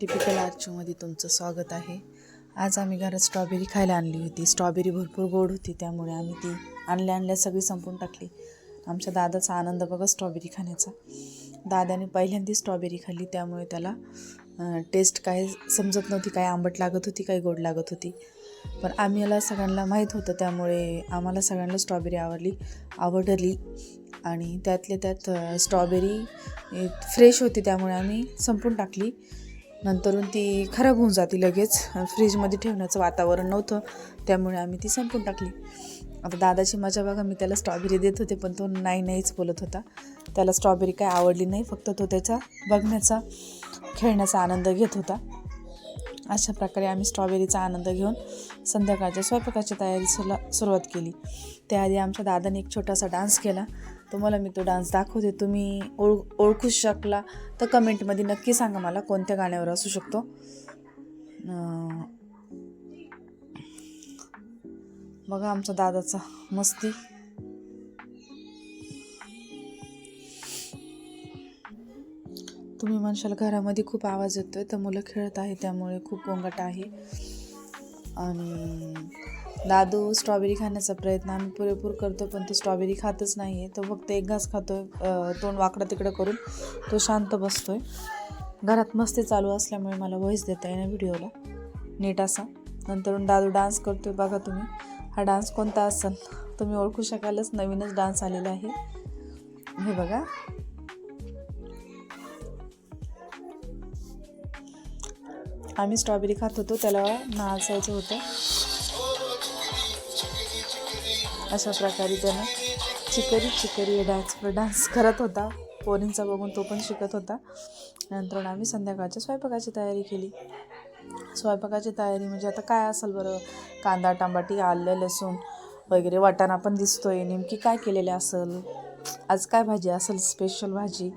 Typical आर्चूमध्ये तुमचं स्वागत आहे. आज आम्ही घरात स्ट्रॉबेरी खायला आणली होती. स्ट्रॉबेरी भरपूर गोड होती त्यामुळे आम्ही ती आणल्या आणल्या सगळी संपून टाकली. आमच्या दादाचा आनंद बघा स्ट्रॉबेरी खाण्याचा. दादाने पहिल्यांदी स्ट्रॉबेरी खाल्ली त्यामुळे त्याला टेस्ट काय समजत नव्हती काय आंबट लागत होती काय गोड लागत होती. पण आम्हाला सगळ्यांना माहीत होतं त्यामुळे आम्हाला सगळ्यांना स्ट्रॉबेरी आवडली आवडली. आणि त्यातल्या त्यात स्ट्रॉबेरी फ्रेश होती त्यामुळे आम्ही संपून टाकली. नंतरून ती खराब होऊन जाते लगेच. फ्रीजमध्ये ठेवण्याचं वातावरण नव्हतं. त्यामुळे आम्ही ती संपून टाकली. आता दादाची मजा बघा मी त्याला स्ट्रॉबेरी देत होते पण तो नाही नाहीच बोलत होता. त्याला स्ट्रॉबेरी काय आवडली नाही फक्त तो त्याचा बघण्याचा खेळण्याचा आनंद घेत होता. अशा प्रकारे आम्ही स्ट्रॉबेरीचा आनंद घेऊन संध्याकाळच्या स्वयंपाकाची तयारी सुला सुरुवात केली. त्याआधी आमच्या दादाने एक छोटासा डान्स केला. तुम्हाला मी तो डान्स दाखवते. तुम्ही ओळ ओळखू शकला तर कमेंटमध्ये नक्की सांगा मला कोणत्या गाण्यावर असू शकतो. बघा आमचा दादाचा मस्ती. तुम्ही म्हणशाल घरामध्ये खूप आवाज येतोय तर मुलं खेळत आहे त्यामुळे खूप गोंगाट आहे. आणि दादू स्ट्रॉबेरी खाण्याचा प्रयत्न आम्ही पुरेपूर करतो पण तो स्ट्रॉबेरी खातच नाही आहे तो फक्त एक घास खातो आहे तोंड वाकडं तिकडं करून तो शांत बसतो आहे घरात मस्ती चालू असल्यामुळे मला व्हॉइस देता येईना व्हिडिओला. नीट असा. नंतरून दादू डान्स करतोय बघा तुम्ही. हा डान्स कोणता असेल तुम्ही ओळखू शकालच नवीनच डान्स आलेला आहे. हे बघा. आम्ही स्ट्रॉबेरी खात होतो त्याला नाचायचं होतं. अशा प्रकारे त्यानं चिकरी चिकरी डान्सवर डान्स करत होता. पोरींचा बघून तो पण शिकत होता. नंतर आम्ही संध्याकाळच्या स्वयंपाकाची तयारी केली. स्वयंपाकाची तयारी म्हणजे आता काय असेल बरं? कांदा टमाटी आलं लसूण वगैरे वाटाणा पण दिसतोय. नेमकी काय केलेले असेल? आज काय भाजी असेल? स्पेशल भाजी.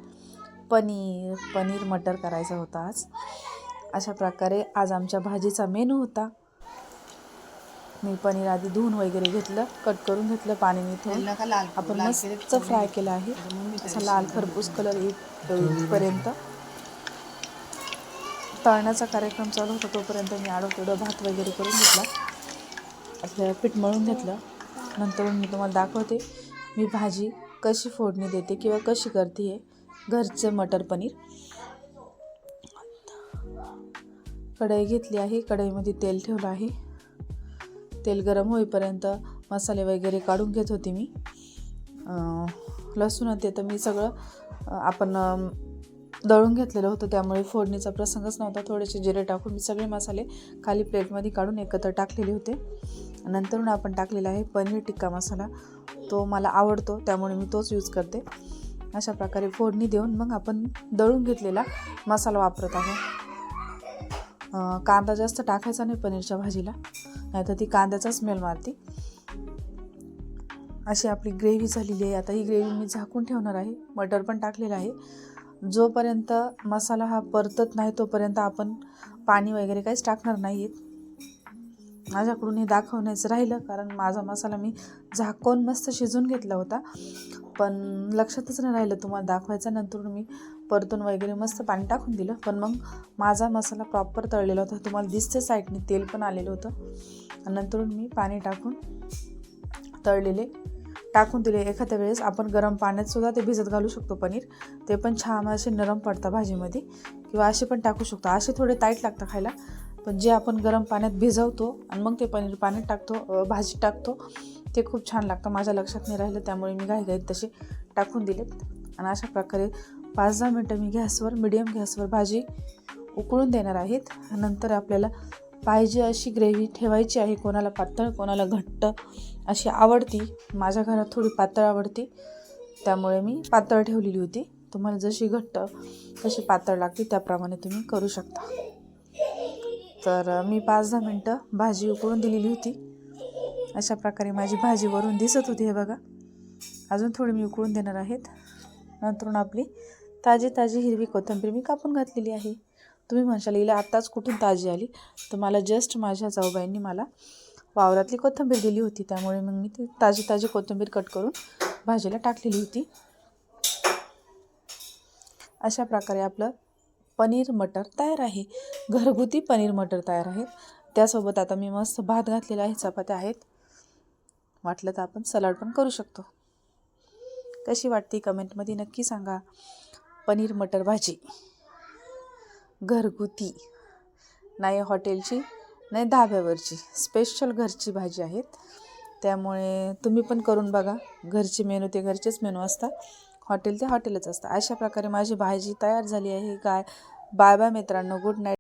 पनीर पनीर मटर करायचा होता आज. अशा प्रकारे आज आमच्या भाजीचा मेनू होता. मी पनीर आधी धुवून वगैरे घेतलं कट करून घेतलं पाणी ठेवून आपण मस्त फ्राय केलं आहे. असा लाल खरपूस कलर येईपर्यंत. तळण्याचा कार्यक्रम चालू होता तोपर्यंत मी आडो तेवढं भात वगैरे करून घेतला. आपलं पीठ मळून घेतलं. नंतर मी तुम्हाला दाखवते मी भाजी कशी फोडणी देते किंवा कशी करते आहे घरचं मटर पनीर. कढई घेतली आहे कढईमध्ये तेल ठेवलं आहे. तेल गरम होईपर्यंत मसाले वगैरे काढून घेत होते मी. लसूण ते तर मी सगळं आपण दळून घेतलेलं होतं. त्यामुळे फोडणीचा प्रसंगच नव्हता. थोडेसे जिरे टाकून मी सगळे मसाले खाली प्लेटमध्ये काढून एकत्र टाकलेले होते. नंतरून आपण टाकलेला आहे पनीर टिक्का मसाला. तो मला आवडतो त्यामुळे मी तोच यूज करते. अशा प्रकारे फोडणी देऊन मग आपण दळून घेतलेला मसाला वापरत आहे कांदा जास्त टाकायचा नाही पनीरच्या भाजीला. नाही तर ती कांद्याचा स्मेल मारते. अशी आपली ग्रेव्ही झालेली आहे. आता ही ग्रेव्ही मी झाकून ठेवणार आहे. मटर पण टाकलेलं आहे. जोपर्यंत मसाला हा परतत नाही तोपर्यंत आपण पाणी वगैरे काहीच टाकणार नाही आहेत माझ्याकडून हे दाखवण्याचं राहिलं कारण माझा मसाला मी झाकून मस्त शिजून घेतला होता. पण लक्षातच नाही राहिलं तुम्हाला दाखवायचं नंतर मी परतून वगैरे मस्त पाणी टाकून दिलं. पण मग माझा मसाला प्रॉपर तळलेला होता. तुम्हाला दिसते साईडने तेल पण आलेलं होतं. नंतर मी पाणी टाकून तळलेले टाकून दिले. एखाद्या वेळेस आपण गरम पाण्यात सुद्धा ते भिजत घालू शकतो पनीर. ते पण छान असे नरम पडतात भाजीमध्ये. किंवा असे पण टाकू शकतो. असे थोडे टाईट लागतं खायला. पण जे आपण गरम पाण्यात भिजवतो आणि मग ते पनीर पाण्यात टाकतो भाजी टाकतो ते खूप छान लागतं. माझ्या लक्षात नाही राहिलं. त्यामुळे मी घाईघाईत तसे टाकून दिलेत. आणि अशा प्रकारे पाच दहा मिनटं मी गॅसवर मिडियम गॅसवर भाजी उकळून देणार आहेत. नंतर आपल्याला पाहिजे अशी ग्रेव्ही ठेवायची आहे. कोणाला पातळ कोणाला घट्ट अशी आवडती. माझ्या घरात थोडी पातळ आवडती. त्यामुळे मी पातळ ठेवलेली होती. तुम्हाला जशी घट्ट तशी पातळ लागते त्याप्रमाणे तुम्ही करू शकता. तर मी पाच दहा मिनटं भाजी उकळून दिलेली होती. अशा प्रकारे माझी भाजी वरून दिसत होती हे बघा. अजून थोडी मी उकळून देणार आहेत. नंतरून आपली ताजी ताजी हिरवी कोथिंबीर मी कापून घातलेली आहे. तुम्ही म्हणशाल हिला आत्ताच कुठून ताजी आली? तर मला जस्ट माझ्या जाऊबाईंनी मला वावरातली कोथिंबीर दिली होती. त्यामुळे मग मी ती ताजी ताजी कोथिंबीर कट करून भाजीला टाकलेली होती. अशा प्रकारे आपलं पनीर मटर तयार आहे. घरगुती पनीर मटर तयार आहे. त्यासोबत आता मी मस्त भात घातलेला आहे. चपात्या आहेत. वाटलं तर आपण सलाड पण करू शकतो. कशी वाटते? कमेंटमध्ये नक्की सांगा. पनीर मटर भाजी. घरगुती. नाही हॉटेलची नाही धाब्यावरची. स्पेशल घरची भाजी आहेत. त्यामुळे तुम्ही पण करून बघा. घरचे मेनू ते घरचेच मेनू असतात. हॉटेल ते हॉटेलच असतं. अशा प्रकारे माझी भाजी तयार झाली आहे. काय बाय बाय मित्रांनो गुड नाईट.